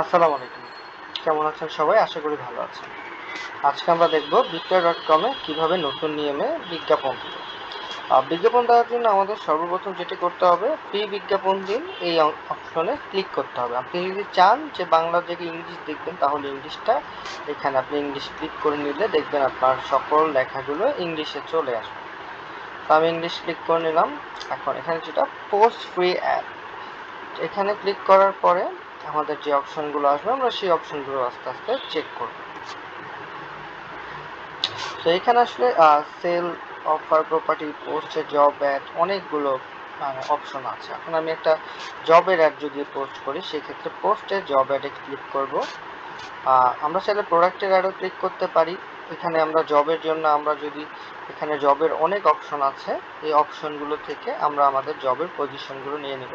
আসসালামু আলাইকুম। কেমন আছেন সবাই? আশা করি ভালো আছেন। আজকে আমরা দেখব বিক্রয় ডট কমে কীভাবে নতুন নিয়মে বিজ্ঞাপন আহ, বিজ্ঞাপন দেওয়ার জন্য আমাদের সর্বপ্রথম যেটি করতে হবে ফ্রি বিজ্ঞাপন দিন এই অপশনে ক্লিক করতে হবে। আপনি যদি চান যে বাংলা থেকে ইংলিশ দেখবেন তাহলে ইংলিশটা এখানে আপনি ইংলিশ ক্লিক করে নিলে দেখবেন আপনার সকল লেখাগুলো ইংলিশে চলে আসবে। তো আমি ইংলিশ ক্লিক করে নিলাম। এখন এখানে যেটা পোস্ট ফ্রি অ্যাড এখানে ক্লিক করার পরে আমাদের যে অপশনগুলো আসবে, আমরা সেই অপশনগুলো আস্তে আস্তে চেক করব। তো এখানে আসলে sale offer property post job ad অনেকগুলো মানে অপশন আছে। এখন আমি একটা জবের অ্যাড যদি পোস্ট করি, সেক্ষেত্রে পোস্টে জব অ্যাডে ক্লিক করব। আমরা চাইলে প্রোডাক্টের অ্যাডও ক্লিক করতে পারি। এখানে আমরা জবের জন্য আমরা যদি এখানে জবের অনেক অপশন আছে, এই অপশনগুলো থেকে আমরা আমাদের জবের পজিশনগুলো নিয়ে নেব।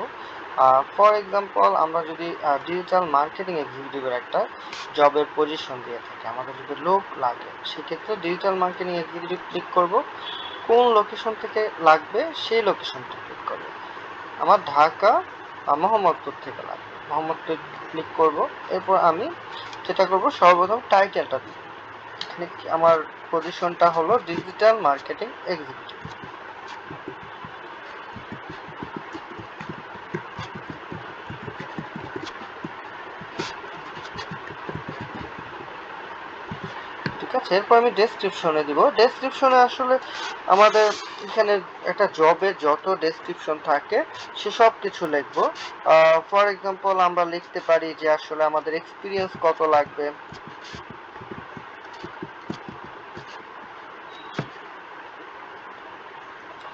ফর এক্সাম্পল আমরা যদি ডিজিটাল মার্কেটিং এক্সিকিউটিভের একটা জবের পজিশন দিয়ে থাকি, আমাদের যদি লোক লাগে, সেক্ষেত্রে ডিজিটাল মার্কেটিং এক্সিকিউটিভ ক্লিক করব, কোন লোকেশন থেকে লাগবে সেই লোকেশনটা ক্লিক করব। আমার ঢাকা মোহাম্মদপুর থেকে লাগবে, মোহাম্মদপুর ক্লিক করব, এরপর আমি যেটা করব সর্বপ্রথম টাইটেলটা দিব আমার পজিশনটা হলো ডিজিটাল মার্কেটিং এক্সিকিউটিভ ঠিক আছে, এরপর আমি ডেসক্রিপশনে দিব। ডেসক্রিপশনে আসলে আমাদের এখানে একটা জবের যত ডেসক্রিপশন থাকে, সে সব কিছু লিখব। ফর এক্সাম্পল আমরা লিখতে পারি যে আসলে আমাদের এক্সপিরিয়েন্স কত লাগবে।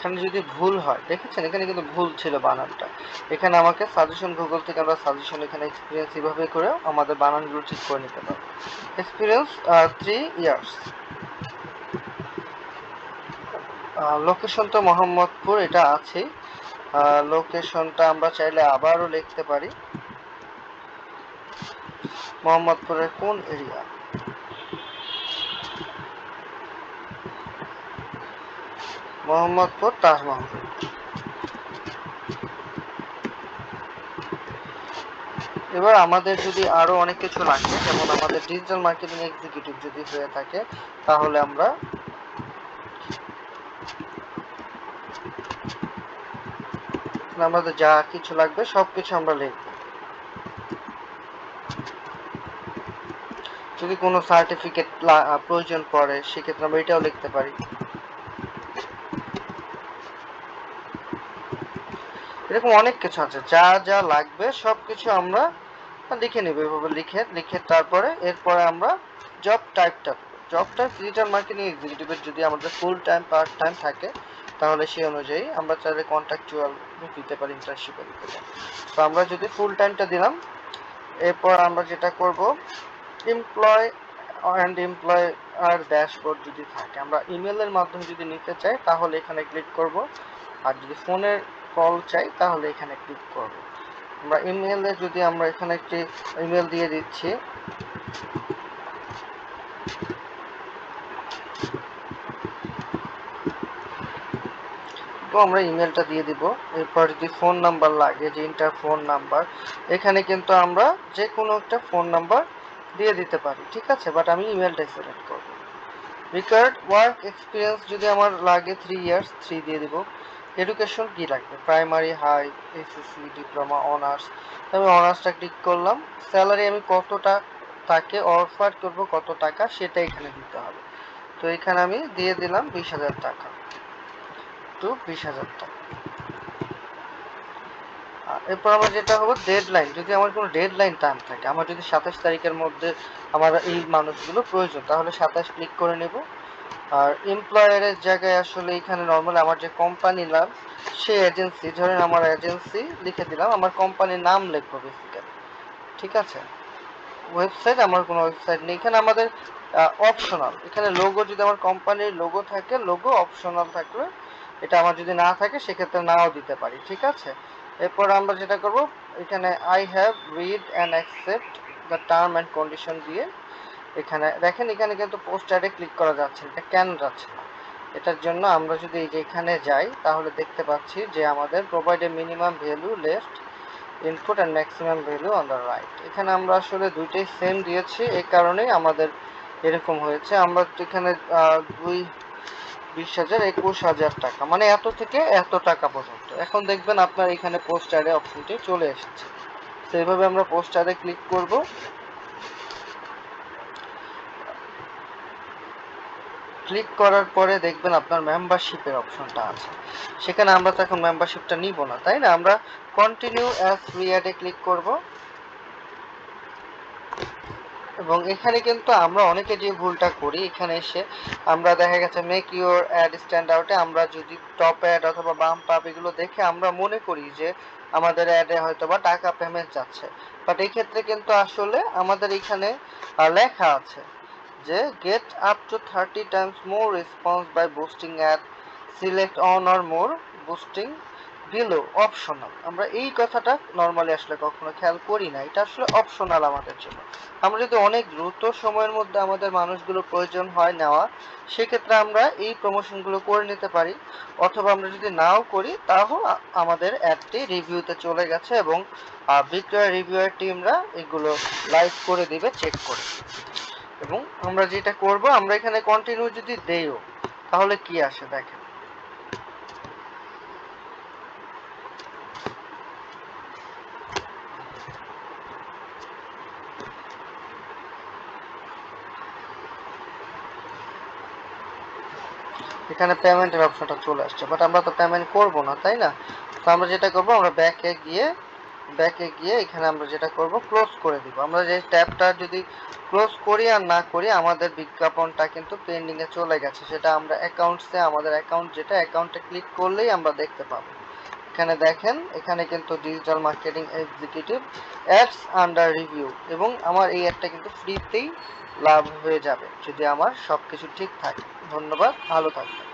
এখানে যদি ভুল হয়, দেখেছেন? এখানে কিন্তু ভুল ছিল বানানটা। এখানে আমাকে সাজেশন গুগল থেকে আমরা সাজেশন এখানে এক্সপিরিয়েন্স এভাবে করেও আমাদের বানানগুলো ঠিক করে নিতে পারব। এক্সপিরিয়েন্স থ্রি ইয়ার্স লোকেশন তো মোহাম্মদপুর, এটা আছেই লোকেশনটা আমরা চাইলে আবারও লিখতে পারি। মোহাম্মদপুরের কোন এরিয়া মোহাম্মদপুর, তাজমহল। এবার আমাদের যদি আরও অনেক কিছু লাগে যেমন আমাদের ডিজিটাল মার্কেটিং এক্সিকিউটিভ যদি হয়ে থাকে, তাহলে আমরা আমাদের যা কিছু লাগবে সব কিছু আমরা লিখব। যদি কোনো সার্টিফিকেট প্রয়োজন পড়ে, সেক্ষেত্রে আমরা এটাও লিখতে পারি। এরকম অনেক কিছু আছে। যা যা লাগবে সব কিছু আমরা লিখে নেব এভাবে লিখে লিখে তারপরে এরপরে আমরা জব টাইপটা জব টাইপ ডিজিটাল মার্কেটিং এক্সিকিউটিভের যদি আমাদের ফুল টাইম পার্ট টাইম থাকে, তাহলে সেই অনুযায়ী আমরা চাইলে কন্ট্রাকচুয়াল দিতে পারি ইন্টার্নশিপের ভিতরে তো আমরা যদি ফুল টাইমটা দিলাম, এরপর আমরা যেটা করব এমপ্লয় অ্যান্ড এমপ্লয় আর ড্যাশবোর্ড যদি থাকে, আমরা ইমেলের মাধ্যমে যদি নিতে চাই, তাহলে এখানে ক্লিক করব। আর যদি ফোনের কল চাই, তাহলে এখানে ক্লিক করব। আমরা ইমেলে যদি আমরা এখানে একটি ইমেল দিয়ে দিচ্ছি। তো আমরা ইমেলটা দিয়ে দিব। এরপর যদি ফোন নাম্বার লাগে, যে ইন্টার ফোন নাম্বার এখানে কিন্তু আমরা যে কোনো একটা ফোন নাম্বার দিয়ে দিতে পারি, ঠিক আছে? বাট আমি ইমেলটাই সিলেক্ট করব। রিকার্ড ওয়ার্ক এক্সপিরিয়েন্স যদি আমার লাগে থ্রি ইয়ার্স থ্রি দিয়ে দিব। এডুকেশন কি লাগবে? Primary high SSC diploma honours আমি অনার্সটা ক্লিক করলাম। স্যালারি আমি কতটা তাকে অফার করব, কত টাকা, সেটা এখানে দিতে হবে। তো এখানে আমি দিয়ে দিলাম বিশ হাজার টাকা। টু বিশ হাজার টাকা। এরপর আমার যেটা হলো ডেড লাইন যদি আমার কোনো ডেড লাইন টাইম থাকে, আমার যদি সাতাশ তারিখের মধ্যে আমার এই মানুষগুলো প্রয়োজন, তাহলে সাতাশ ক্লিক করে নেব। আর এমপ্লয়ারের জায়গায় আসলে এখানে নর্মালি আমার যে কোম্পানি নাম, সেই এজেন্সি ধরেন আমার এজেন্সি লিখে দিলাম, আমার কোম্পানির নাম লিখব বেসিক্যালি ঠিক আছে? ওয়েবসাইট আমার কোনো ওয়েবসাইট নেই, এখানে আমাদের অপশনাল এখানে লোগো যদি আমার কোম্পানির লোগো থাকে লোগো অপশনাল থাকলে এটা আমার যদি না থাকে, সেক্ষেত্রে নাও দিতে পারি, ঠিক আছে? এরপর আমরা যেটা করব, এখানে I have read and accept the term and condition দিয়ে এখানে, দেখেন এখানে কিন্তু পোস্টারে ক্লিক করা যাচ্ছে এটা কেন যাচ্ছে না? এটার জন্য আমরা যদি এই যে এখানে যাই, তাহলে দেখতে পাচ্ছি যে আমাদের provide minimum value left input and maximum value on the right এখানে আমরা আসলে দুইটাই সেম দিয়েছি, এই কারণেই আমাদের এরকম হয়েছে। আমরা এখানে দুই, বিশ হাজার, একুশ হাজার টাকা মানে এত থেকে এত টাকা পর্যন্ত। এখন দেখবেন আপনার এখানে পোস্টারে অপশনটি চলে এসেছে। সেইভাবে আমরা পোস্টারে ক্লিক করব। ক্লিক করার পরে দেখবেন আপনার মেম্বারশিপের অপশনটা আছে। সেখানে আমরা তো এখন মেম্বারশিপটা নিব না, তাই না? আমরা কন্টিনিউ অ্যাজ অ্যাডে ক্লিক করব। এবং এখানে কিন্তু আমরা অনেকে যে ভুলটা করি, এখানে এসে আমরা দেখা গেছে মেক ইউর অ্যাড স্ট্যান্ড আউটে আমরা যদি টপ অ্যাড অথবা বাম পাপ এগুলো দেখে আমরা মনে করি যে আমাদের অ্যাডে হয়তো বা টাকা পেমেন্ট যাচ্ছে। বাট এই ক্ষেত্রে কিন্তু আসলে আমাদের এখানে লেখা আছে। যে get up to thirty times more response by boosting ad select on or more boosting below optional আমরা এই কথাটা নর্মালি আসলে কখনো খেয়াল করি না, এটা আসলে অপশনাল আমাদের জন্য। আমরা যদি অনেক দ্রুত সময়ের মধ্যে আমাদের মানুষগুলো প্রয়োজন হয় নেওয়া, সেক্ষেত্রে আমরা এই প্রমোশনগুলো করে নিতে পারি। অথবা আমরা যদি নাও করি তাও আমাদের অ্যাডটি রিভিউতে চলে গেছে এবং বিক্রয় রিভিউয়ের টিমরা এগুলো লাইভ করে দিবে চেক করে। এবং আমরা যেটা করব, আমরা এখানে কন্টিনিউ যদি দেইও, তাহলে কি আসে দেখেন? এখানে পেমেন্টের অপশনটা চলে আসছে বাট আমরা তো পেমেন্ট করব না, তাই না? তো আমরা যেটা করব, আমরা ব্যাকে গিয়ে ব্যাকে গিয়ে এখানে আমরা যেটা করব ক্লোজ করে দিব। আমরা যে ট্যাবটা যদি ক্লোজ করি আর না করি, আমাদের বিজ্ঞাপনটা কিন্তু পেন্ডিং এ চলে গেছে। সেটা আমরা অ্যাকাউন্টসে আমাদের অ্যাকাউন্ট যেটা অ্যাকাউন্টে ক্লিক করলেই আমরা দেখতে পাবো। এখানে দেখেন, এখানে কিন্তু digital marketing executive ads under review এবং আমার এই অ্যাডটা কিন্তু ফ্রিতেই লাভ হয়ে যাবে, যদি আমার সব কিছু ঠিক থাকে। ধন্যবাদ, ভালো থাকবেন।